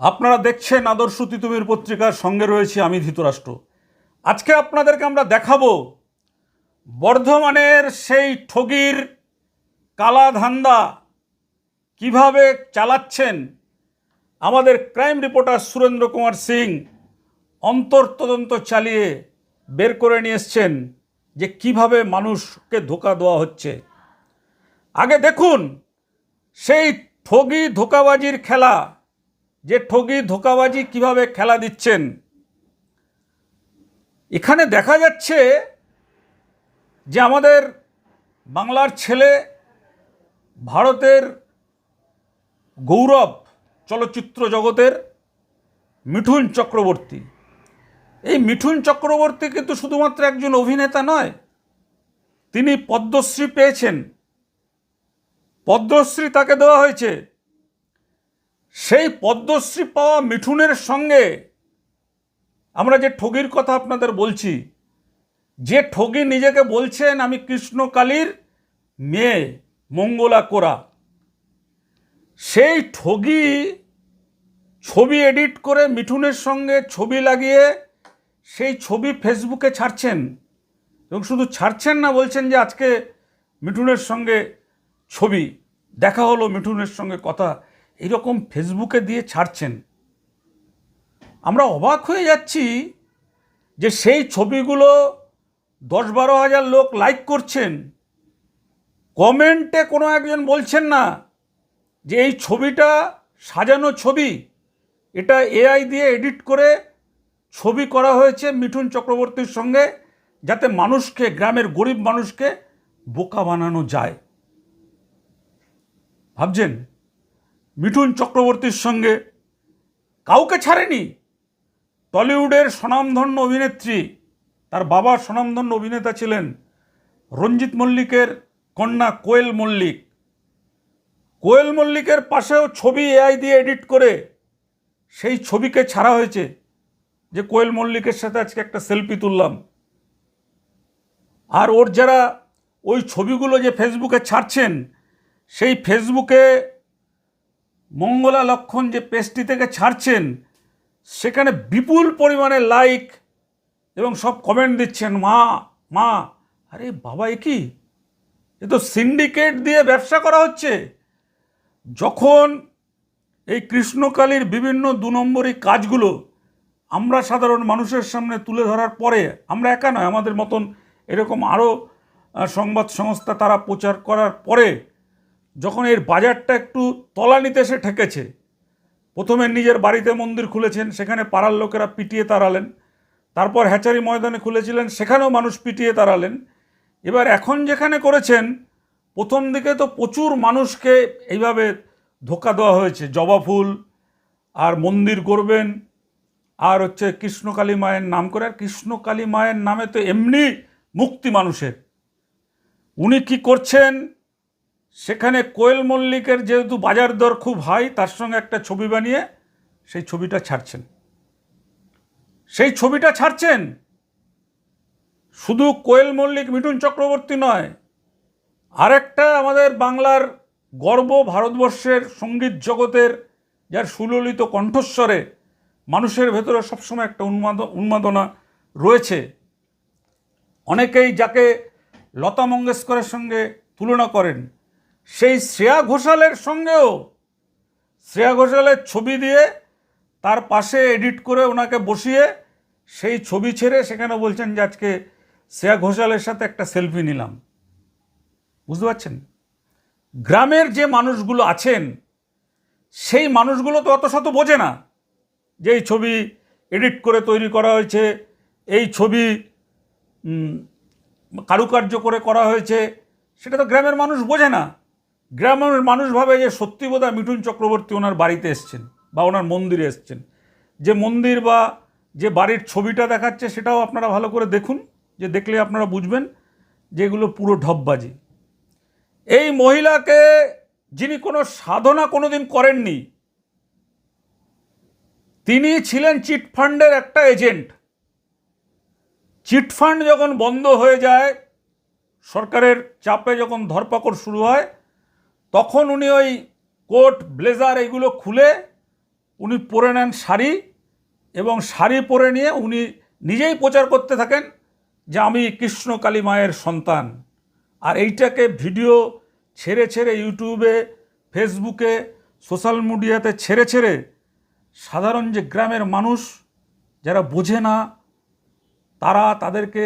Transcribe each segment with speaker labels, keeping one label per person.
Speaker 1: আপনারা দেখছেন আদর্শ তিতুমির পত্রিকার সঙ্গে রয়েছে আমি ধৃতরাষ্ট্র। আজকে আপনাদেরকে আমরা দেখাবো বর্ধমানের সেই ঠগির কালা ধান্দা কীভাবে চালাচ্ছেন আমাদের ক্রাইম রিপোর্টার সুরেন্দ্র কুমার সিং অন্তর্তদন্ত চালিয়ে বের করে নিয়ে এসছেন যে কীভাবে মানুষকে ধোকা দেওয়া হচ্ছে। আগে দেখুন, সেই ঠগি ধোকাবাজির খেলা যে ঠগি ধোকাবাজি কীভাবে খেলা দিচ্ছেন। এখানে দেখা যাচ্ছে যে আমাদের বাংলার ছেলে ভারতের গৌরব চলচ্চিত্র জগতের মিঠুন চক্রবর্তী। এই মিঠুন চক্রবর্তী কিন্তু শুধুমাত্র একজন অভিনেতা নয়, তিনি পদ্মশ্রী পেয়েছেন। পদ্মশ্রী তাকে দেওয়া হয়েছে। সেই পদ্মশ্রী পাওয়া মিঠুনের সঙ্গে আমরা যে ঠগির কথা আপনাদের বলছি, যে ঠগি নিজেকে বলছেন, আমি কৃষ্ণকালীর মেয়ে, মঙ্গলা কোরা। সেই ঠগি ছবি এডিট করে মিঠুনের সঙ্গে ছবি লাগিয়ে সেই ছবি ফেসবুকে ছাড়ছেন। এবং শুধু ছাড়ছেন না, বলছেন যে আজকে মিঠুনের সঙ্গে ছবি, দেখা হলো মিঠুনের সঙ্গে কথা। এরকম ফেসবুকে দিয়ে ছাড়ছেন। আমরা অবাক হয়ে যাচ্ছি যে সেই ছবিগুলো দশ বারো হাজার লোক লাইক করছেন। কমেন্টে কোনো একজন বলছেন না যে এই ছবিটা সাজানো ছবি, এটা এআই দিয়ে এডিট করে ছবি করা হয়েছে মিঠুন চক্রবর্তীর সঙ্গে যাতে মানুষকে, গ্রামের গরিব মানুষকে বোকা বানানো যায়। ভাবছেন? মিঠুন চক্রবর্তীর সঙ্গে কাউকে ছাড়েনি? টলিউডের স্বনামধন্য অভিনেত্রী, তার বাবা স্বনামধন্য অভিনেতা ছিলেন রঞ্জিত মল্লিকের কন্যা কোয়েল মল্লিক। কোয়েল মল্লিকের পাশেও ছবি এআই দিয়ে এডিট করে সেই ছবিকে ছাড়া হয়েছে যে কোয়েল মল্লিকের সাথে আজকে একটা সেলফি তুললাম। আর ওর যারা ওই ছবিগুলো যে ফেসবুকে ছাড়ছেন, সেই ফেসবুকে মঙ্গলা লক্ষণ যে পেজটি থেকে ছাড়ছেন, সেখানে বিপুল পরিমাণে লাইক এবং সব কমেন্ট দিচ্ছেন, মা মা, আরে বাবা, এ কি? এ তো সিন্ডিকেট দিয়ে ব্যবসা করা হচ্ছে। যখন এই কৃষ্ণকালীর বিভিন্ন দু নম্বরই কাজগুলো আমরা সাধারণ মানুষের সামনে তুলে ধরার পরে, আমরা একা নয়, আমাদের মতন এরকম আরও সংবাদ সংস্থা তারা প্রচার করার পরে যখন এর বাজারটা একটু তলানিতে এসে ঠেকেছে, প্রথমে নিজের বাড়িতে মন্দির খুলেছেন, সেখানে পাড়ার লোকেরা পিটিয়ে তাড়ালেন, তারপর হ্যাচারি ময়দানে খুলেছিলেন, সেখানেও মানুষ পিটিয়ে তাড়ালেন। এবার এখন যেখানে করেছেন, প্রথম দিকে তো প্রচুর মানুষকে এইভাবে ধোকা দেওয়া হয়েছে, জবা ফুল, আর মন্দির করবেন আর হচ্ছে কৃষ্ণকালী মায়ের নাম করে, আর কৃষ্ণকালী মায়ের নামে তো এমনি মুক্তি মানুষের। উনি কি করছেন? সেখানে কোয়েল মল্লিকের যেহেতু বাজার দর খুব হাই, তার সঙ্গে একটা ছবি বানিয়ে সেই ছবিটা ছাড়ছেন। সেই ছবিটা ছাড়ছেন শুধু কোয়েল মল্লিক, মিঠুন চক্রবর্তী নয়, আরেকটা আমাদের বাংলার গর্ব ভারতবর্ষের সংগীত জগতের, যার সুললিত কণ্ঠস্বরে মানুষের ভেতরে সবসময় একটা উন্মাদ, উন্মাদনা রয়েছে। অনেকেই যাকে লতা মঙ্গেশকরের সঙ্গে তুলনা করেন সেই শ্রেয়া ঘোষালের সঙ্গেও। শ্রেয়া ঘোষালের ছবি দিয়ে তার পাশে এডিট করে ওনাকে বসিয়ে সেই ছবি ছেড়ে সেখানে বলছেন যে, আজকে শ্রেয়া ঘোষালের সাথে একটা সেলফি নিলাম। বুঝতে পারছেন? গ্রামের যে মানুষগুলো আছেন, সেই মানুষগুলো তো অত শত বোঝে না যে, এই ছবি এডিট করে তৈরি করা হয়েছে, এই ছবি কারুকার্য করে করা হয়েছে। সেটা তো গ্রামের মানুষ বোঝে না। গ্রামের মানুষ ভাবে যে সত্যি বোধহয় মিঠুন চক্রবর্তী ওনার বাড়িতে এসছেন বা ওনার মন্দিরে এসছেন। যে মন্দির বা যে বাড়ির ছবিটা দেখাচ্ছে সেটাও আপনারা ভালো করে দেখুন, যে দেখলে আপনারা বুঝবেন যে এগুলো পুরো ঢপবাজি। এই মহিলাকে যিনি কোনো সাধনা কোনোদিন করেননি, তিনি ছিলেন চিটফান্ডের একটা এজেন্ট। চিটফান্ড যখন বন্ধ হয়ে যায়, সরকারের চাপে যখন ধরপাকড় শুরু হয় তখন উনি ওই কোট, ব্লেজার এগুলো খুলে উনি পরে নেন শাড়ি এবং শাড়ি পরে নিয়ে উনি নিজেই প্রচার করতে থাকেন যে আমি কৃষ্ণ কালী মায়ের সন্তান। আর এইটাকে ভিডিও ছেড়ে ছেড়ে ইউটিউবে, ফেসবুকে, সোশ্যাল মিডিয়াতে ছেড়ে ছেড়ে সাধারণ যে গ্রামের মানুষ যারা বোঝে না, তারা তাদেরকে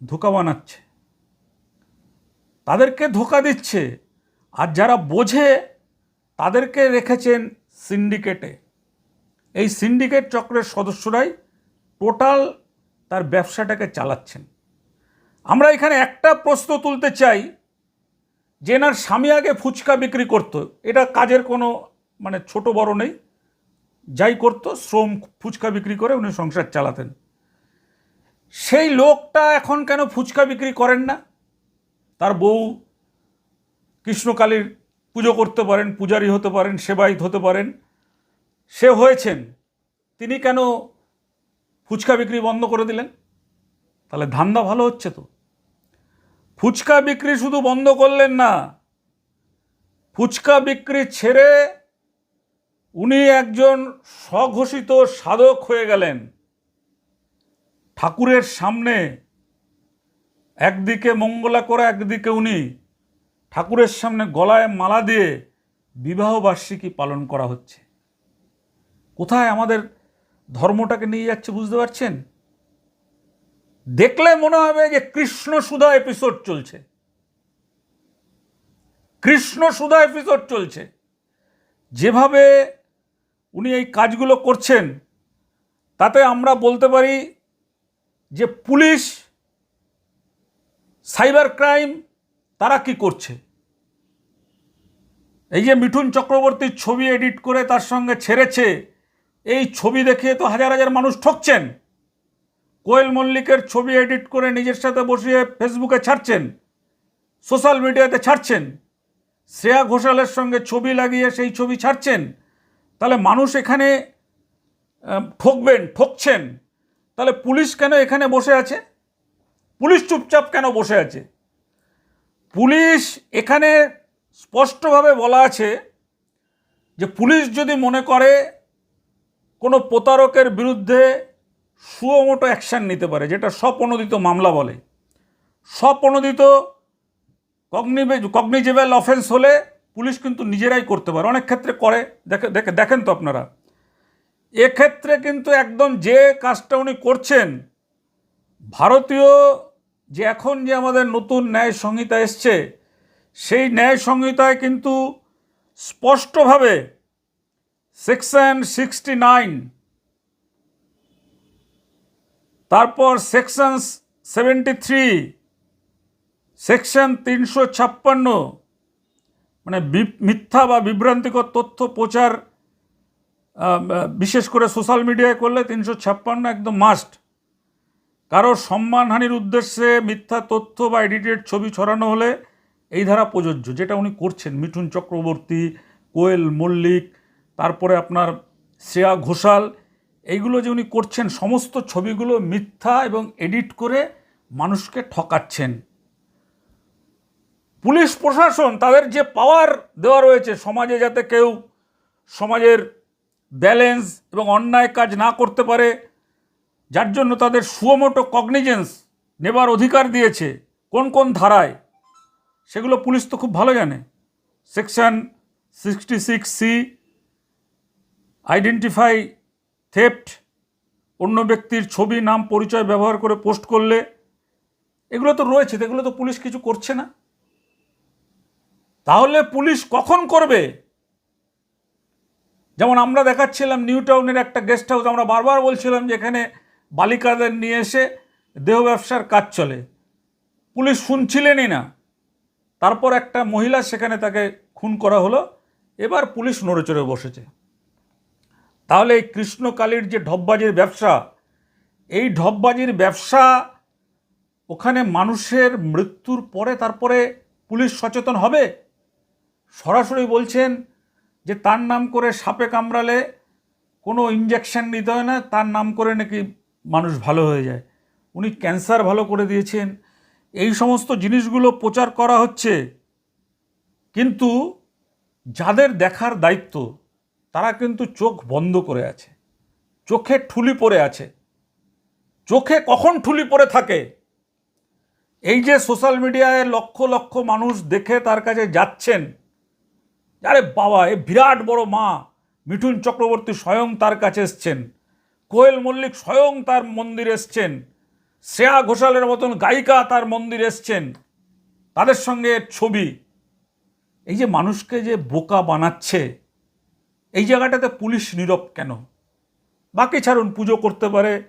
Speaker 1: ধোকা বানাচ্ছে। তাদেরকে ধোকা দিচ্ছে। আর যারা বোঝে, তাদেরকে রেখেছেন সিন্ডিকেটে। এই সিন্ডিকেট চক্রের সদস্যরাই টোটাল তার ব্যবসাটাকে চালাচ্ছেন। আমরা এখানে একটা প্রশ্ন তুলতে চাই, যে এনার স্বামী আগে ফুচকা বিক্রি করতো। এটা কাজের কোনো মানে ছোট বড় নেই। যাই করতো, শ্রম ফুচকা বিক্রি করে উনি সংসার চালাতেন। সেই লোকটা এখন কেন ফুচকা বিক্রি করেন না? তার বউ কৃষ্ণকালীর পুজো করতে পারেন, পূজারি হতে পারেন, সেবায়িত হতে পারেন। সে হয়েছেন। তিনি কেন ফুচকা বিক্রি বন্ধ করে দিলেন? তাহলে ধান্দা ভালো হচ্ছে তো। ফুচকা বিক্রি শুধু বন্ধ করলেন না, ফুচকা বিক্রি ছেড়ে উনি একজন স্বঘোষিত সাধক হয়ে গেলেন। ঠাকুরের সামনে একদিকে মঙ্গলা করা, একদিকে উনি ঠাকুরের সামনে গলায় মালা দিয়ে বিবাহ বার্ষিকী পালন করা হচ্ছে। কোথায় আমাদের ধর্মটাকে নিয়ে যাচ্ছে বুঝতে পারছেন? দেখলে মনে হবে যে কৃষ্ণ সুধা এপিসোড চলছে। কৃষ্ণ সুধা এপিসোড চলছে। যেভাবে উনি এই কাজগুলো করছেন, তাতে আমরা বলতে পারি যে পুলিশ, সাইবার ক্রাইম তারা কি করছে? এই যে মিঠুন চক্রবর্তীর ছবি এডিট করে তার সঙ্গে ছেড়েছে, এই ছবি দেখিয়ে তো হাজার হাজার মানুষ ঠকছেন। কোয়েল মল্লিকের ছবি এডিট করে নিজের সাথে বসিয়ে ফেসবুকে ছাড়ছেন, সোশ্যাল মিডিয়াতে ছাড়ছেন, শ্রেয়া ঘোষালের সঙ্গে ছবি লাগিয়ে সেই ছবি ছাড়ছেন, তাহলে মানুষ এখানে ঠকবেন, ঠকছেন, তাহলে পুলিশ কেন এখানে বসে আছে? পুলিশ চুপচাপ কেন বসে আছে? পুলিশ এখানে স্পষ্টভাবে বলা আছে যে পুলিশ যদি মনে করে কোনো প্রতারকের বিরুদ্ধে সুমোটো অ্যাকশান নিতে পারে, যেটা স্বপ্রণোদিত মামলা বলে, স্বপ্রণোদিত কগনিবে, কগনিজেবল অফেন্স হলে পুলিশ কিন্তু নিজেরাই করতে পারে, অনেক ক্ষেত্রে করে, দেখে দেখে, দেখেন তো আপনারা। এক্ষেত্রে কিন্তু একদম যে কাজটা উনি করছেন, ভারতীয় যে এখন যে আমাদের নতুন ন্যায় সংহিতা এসছে, সেই ন্যায় সংহিতায় কিন্তু স্পষ্টভাবে সেকশন সিক্সটি নাইন, তারপর সেকশন সেভেন্টি থ্রি, সেকশন তিনশো ছাপ্পান্ন মানে মিথ্যা বা বিভ্রান্তিকর তথ্য প্রচার বিশেষ করে সোশ্যাল মিডিয়ায় করলে তিনশো ছাপ্পান্ন একদম মাস্ট কারও সম্মানহানির উদ্দেশ্যে মিথ্যা তথ্য বা এডিটেড ছবি ছড়ানো হলে এই ধারা প্রযোজ্য, যেটা উনি করছেন। মিঠুন চক্রবর্তী, কোয়েল মল্লিক, তারপরে আপনার শ্রেয়া ঘোষাল, এইগুলো যে উনি করছেন, সমস্ত ছবিগুলো মিথ্যা এবং এডিট করে মানুষকে ঠকাচ্ছেন। পুলিশ প্রশাসন তাদের যে পাওয়ার দেওয়া রয়েছে, সমাজে যাতে কেউ সমাজের ব্যালেন্স এবং অন্যায় কাজ না করতে পারে যার জন্য তাদের সুমোটো কগনিজেন্স নেবার অধিকার দিয়েছে কোন কোন ধারায়, সেগুলো পুলিশ তো খুব ভালো জানে। Section sixty six C, identify theft, অন্য ব্যক্তির ছবি, নাম, পরিচয় ব্যবহার করে পোস্ট করলে, এগুলো তো রয়েছে, এগুলো তো পুলিশ কিছু করছে না। তাহলে পুলিশ কখন করবে? যেমন আমরা দেখাচ্ছিলাম নিউ টাউনের একটা গেস্ট হাউস, আমরা বারবার বলছিলাম যে এখানে বালিকাদের নিয়ে এসে দেহ ব্যবসার কাজ চলে। পুলিশ শুনছিলেনই না। তারপর একটা মহিলা সেখানে তাকে খুন করা হলো। এবার পুলিশ নড়েচড়ে বসেছে। তাহলে এই কৃষ্ণকালীর যে ঢপবাজির ব্যবসা, এই ঢপবাজির ব্যবসা ওখানে মানুষের মৃত্যুর পরে তারপরে পুলিশ সচেতন হবে? সরাসরি বলছেন যে তার নাম করে সাপে কামড়ালে কোনো ইঞ্জেকশন নিতে হয় না, তার নাম করে নাকি মানুষ ভালো হয়ে যায়। উনি ক্যান্সার ভালো করে দিয়েছেন। এই সমস্ত জিনিসগুলো প্রচার করা হচ্ছে। কিন্তু যাদের দেখার দায়িত্ব, তারা কিন্তু চোখ বন্ধ করে আছে। চোখে ঠুলি পড়ে আছে। চোখে কখন ঠুলি পড়ে থাকে? এই যে সোশ্যাল মিডিয়ায় লক্ষ লক্ষ মানুষ দেখে তার কাছে যাচ্ছেন, আরে বাবা, এ বিরাট বড় মা মিঠুন চক্রবর্তী স্বয়ং তার কাছে এসছেন। কোয়েল মল্লিক স্বয়ং তার মন্দিরে এসছেন। শ্রেয়া ঘোষালের মতন গায়িকা তার মন্দিরে এসছেন। তাদের সঙ্গে ছবি। এই যে মানুষকে যে বোকা বানাচ্ছে, এই জায়গাটাতে পুলিশ নীরব কেন? বাকি ছাড়ুন, পুজো করতে পারে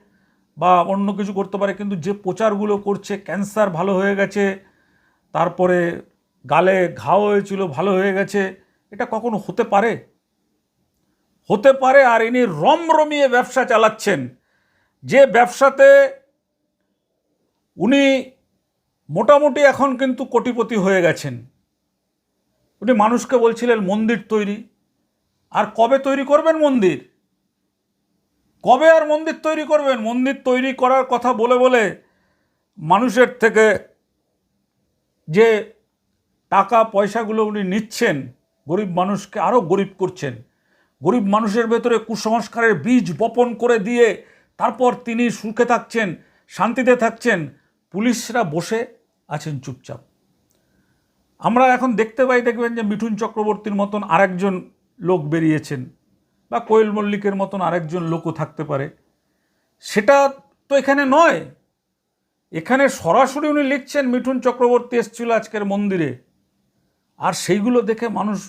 Speaker 1: বা অন্য কিছু করতে পারে, কিন্তু যে প্রচারগুলো করছে, ক্যান্সার ভালো হয়ে গেছে, তারপরে গালে ঘাও হয়েছিল, ভালো হয়ে গেছে, এটা কখনো হতে পারে? হতে পারে আর ইনি রমরমিয়ে ব্যবসা চালাচ্ছেন। যে ব্যবসাতে উনি মোটামুটি এখন কিন্তু কোটিপতি হয়ে গেছেন। উনি মানুষকে বলছিলেন মন্দির তৈরি। আর কবে তৈরি করবেন মন্দির? কবে আর মন্দির তৈরি করবেন? মন্দির তৈরি করার কথা বলে বলে মানুষের থেকে যে টাকা পয়সাগুলো উনি নিচ্ছেন, গরিব মানুষকে আরও গরিব করছেন। গরিব মানুষের ভেতরে কুসংস্কারের বীজ বপন করে দিয়ে তারপর তিনি সুখে থাকছেন, শান্তিতে থাকছেন, পুলিশরা বসে আছেন চুপচাপ। আমরা এখন দেখতে পাই, দেখবেন যে মিঠুন চক্রবর্তীর মতন আরেকজন লোক বেরিয়েছেন বা কোয়েল মল্লিকের মতন আরেকজন লোকও থাকতে পারে। সেটা তো এখানে নয়। এখানে সরাসরি উনি লিখছেন, মিঠুন চক্রবর্তী এসেছিল আজকের মন্দিরে। আর সেইগুলো দেখে মানুষ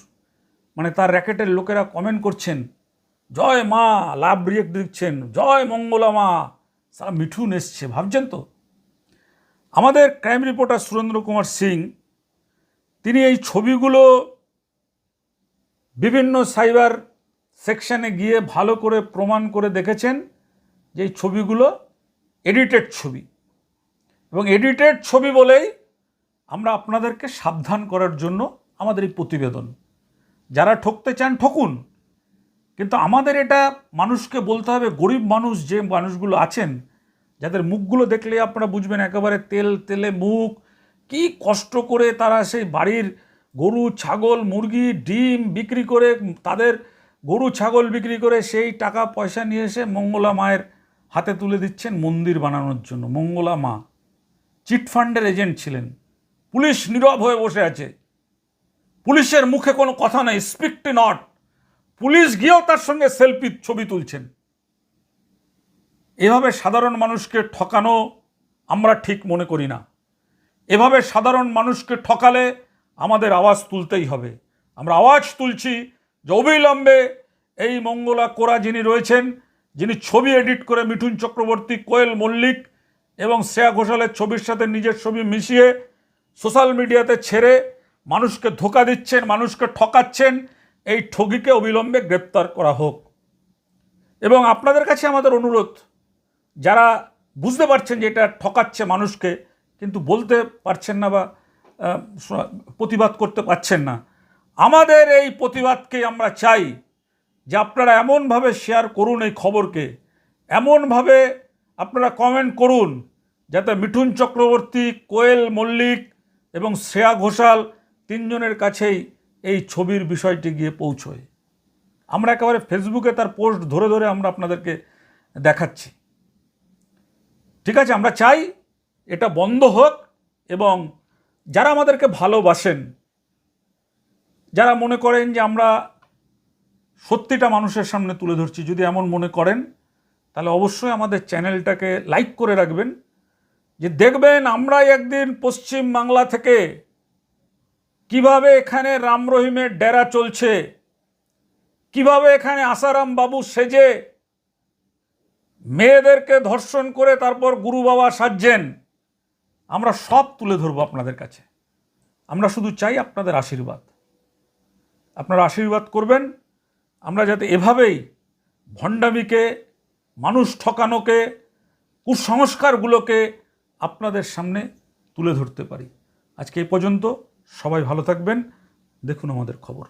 Speaker 1: মানে তার র্যাকেটের লোকেরা কমেন্ট করছেন, জয় মা, লাভ রিয়েক্ট দিচ্ছেন, জয় মঙ্গলা মা। সারা মিঠুন এসছে, ভাবছেন তো? আমাদের ক্রাইম রিপোর্টার সুরেন্দ্র কুমার সিং, তিনি এই ছবিগুলো বিভিন্ন সাইবার সেকশানে গিয়ে ভালো করে প্রমাণ করে দেখেছেন যে এই ছবিগুলো এডিটেড ছবি। এবং এডিটেড ছবি বলেই আমরা আপনাদেরকে সাবধান করার জন্য আমাদের এই প্রতিবেদন। যারা ঠকতে চান ঠকুন। কিন্তু আমাদের এটা মানুষকে বলতে হবে, গরিব মানুষ যে মানুষগুলো আছেন, যাদের মুখগুলো দেখলে আপনারা বুঝবেন একেবারে তেল, তেলে মুখ, কি কষ্ট করে তারা সেই বাড়ির গরু, ছাগল, মুরগি, ডিম বিক্রি করে তাদের গরু, ছাগল বিক্রি করে সেই টাকা, পয়সা নিয়ে এসে মঙ্গলা মায়ের হাতে তুলে দিচ্ছেন মন্দির বানানোর জন্য। মঙ্গলা মা, চিটফান্ডের এজেন্ট ছিলেন। পুলিশ নীরব হয়ে বসে আছে। পুলিশের মুখে কোনো কথা নেই স্পিক টু নট পুলিশ গিয়েও তার সঙ্গে সেলফি ছবি তুলছেন। এভাবে সাধারণ মানুষকে ঠকানো আমরা ঠিক মনে করি না। এভাবে সাধারণ মানুষকে ঠকালে আমাদের আওয়াজ তুলতেই হবে। আমরা আওয়াজ তুলছি যে অবিলম্বে এই মঙ্গলা কোরা যিনি রয়েছেন, যিনি ছবি এডিট করে মিঠুন চক্রবর্তী, কোয়েল মল্লিক এবং শ্রেয়া ঘোষালের ছবির সাথে নিজের ছবি মিশিয়ে সোশ্যাল মিডিয়াতে ছেড়ে মানুষকে ধোকা দিচ্ছেন, মানুষকে ঠকাচ্ছেন, এই ঠগিকে অবিলম্বে গ্রেপ্তার করা হোক। এবং আপনাদের কাছে আমাদের অনুরোধ, যারা বুঝতে পারছেন যে এটা ঠকাচ্ছে মানুষকে, কিন্তু বলতে পারছেন না বা প্রতিবাদ করতে পারছেন না, আমাদের এই প্রতিবাদকে আমরা চাই যে আপনারা এমনভাবে শেয়ার করুন এই খবরকে, এমনভাবে আপনারা কমেন্ট করুন, যাতে মিঠুন চক্রবর্তী, কোয়েল মল্লিক এবং শ্রেয়া ঘোষাল তিনজনের কাছেই এই ছবির বিষয়টি গিয়ে পৌঁছয়। আমরা একেবারে ফেসবুকে তার পোস্ট ধরে ধরে আমরা আপনাদেরকে দেখাচ্ছি। ঠিক আছে, আমরা চাই এটা বন্ধ হোক এবং যারা আমাদেরকে ভালোবাসেন, যারা মনে করেন যে আমরা সত্যিটা মানুষের সামনে তুলে ধরছি, যদি এমন মনে করেন, তাহলে অবশ্যই আমাদের চ্যানেলটাকে লাইক করে রাখবেন। যে দেখবেন আমরাই একদিন পশ্চিম বাংলা থেকে কীভাবে এখানে রাম রহিমের ডেরা চলছে? কীভাবে এখানে আসারাম বাবু সেজে মেয়েদেরকে ধর্ষণ করে তারপর গুরু বাবা সাজছেন? আমরা সব তুলে ধরবো আপনাদের কাছে। আমরা শুধু চাই আপনাদের আশীর্বাদ। আপনারা আশীর্বাদ করবেন। আমরা যাতে এভাবেই ভণ্ডামিকে, মানুষ ঠকানোকে, কুসংস্কারগুলোকে আপনাদের সামনে তুলে ধরতে পারি। আজকে এই পর্যন্ত সবাই ভালো থাকবেন। দেখুন আমাদের খবর।